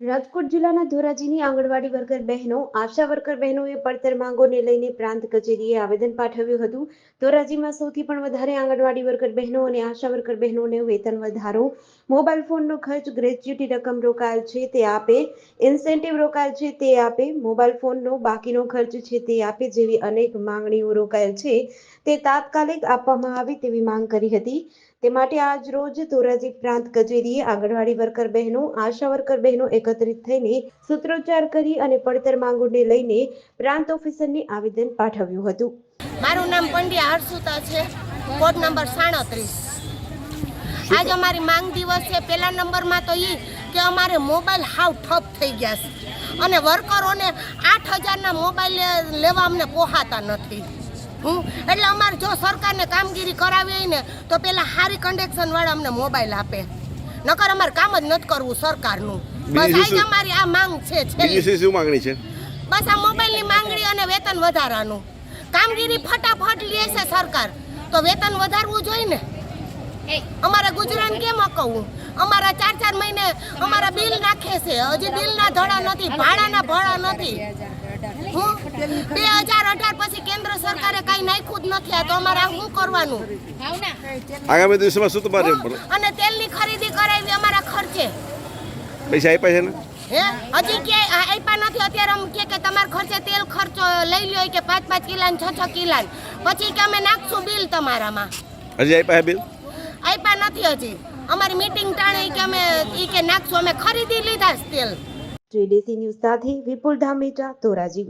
રાજકોટ જિલ્લાના ધોરાજીની આંગણવાડી વર્કર બહેનો, આશા વર્કર બહેનોએ પડતર માંગોને લઈને પ્રાંત કચેરીએ આવેદન પાઠવ્યું હતું. ધોરાજીમાં સૌથી પણ વધારે આંગણવાડી વર્કર બહેનો અને આશા વર્કર બહેનોને વેતન વધારો. મોબાઈલ ફોનનો ખર્ચ ગ્રેચ્યુટી રકમ રોકાયેલ છે તે આપે. ઇન્સેન્ટિવ રોકાયેલ છે તે આપે. મોબાઈલ ફોનનો બાકીનો ખર્ચ છે તે આપે જેવી અનેક માંગણીઓ રોકાયેલ છે તે તાત્કાલિક આપવામાં આવે તેવી માંગ કરી હતી. તે માટે આજ રોજ ધોરાજી પ્રાંત કચેરીએ આંગણવાડી વર્કર બહેનો, આશા વર્કર બહેનો એકત્રિત થઈને સૂત્રોચ્ચાર કરી અને પડતર માંગોને લઈને પ્રાંત ઓફિસરને આવેદન પાઠવ્યું હતું. મારું નામ પંડ્યા હર્ષુતા છે. કોડ નંબર સાડત્રીસ. આજ અમારી માંગ દિવસ છે. પહેલા નંબરમાં તો એ કે અમારે મોબાઈલ હાવ ઠપ થઈ ગયા છે. અને વર્કરોને આઠ હજારના મોબાઈલ લેવા અમને પોહાતા નથી. હું? એટલે અમારે જો સરકારને કામગીરી કરાવી ને, તો પહેલાં સારી કન્ડેક્શનવાળા અમને મોબાઈલ આપે. નકર અમારે કામ જ નથી કરવું સરકારનું. બીજી શું? અમારી આ માંગ છે બીજી શું માંગણી છે? બસ આ મોબાઈલની માંગણી અને વેતન વધારાનું. કામગીરી ફટાફટ લે છે સરકાર. તો વેતન વધારવું જોઈએ ને? અમારે ગુજરાન કેમ અકવું? અમારા ચાર ચાર મહિને અમારા બિલ નાખે છે. હજી બિલના ધડા નથી ભાડાના ભાડા નથી. બે હજાર અઢાર પછી કેન્દ્ર સરકારે કાંઈ નાખ્યું જ નથી. તો અમારે આ શું કરવાનું? આગામી દિવસોમાં શું તમારે અને તેલની ખરીદી કરાવી પૈસા આપ્યા છે ને? હે? હજી ક્યાંય આપ્યા નથી અત્યારે અમ કે કે તમારા ખર્ચે તેલ ખર્ચો લઈ લ્યો કે પાંચ પાંચ કિલા ને છ છ કિલા પછી કે અમે નાખશું બિલ તમારામાં. હજી આપ્યા બિલ? આપ્યા નથી હજી. અમારી મીટિંગ ટાણે કે અમે ઈ કે નાખશું અમે ખરીદી લીધા તેલ. જેડીસી ન્યૂઝ સાથે વિપુલ ધામેટા ધોરાજી.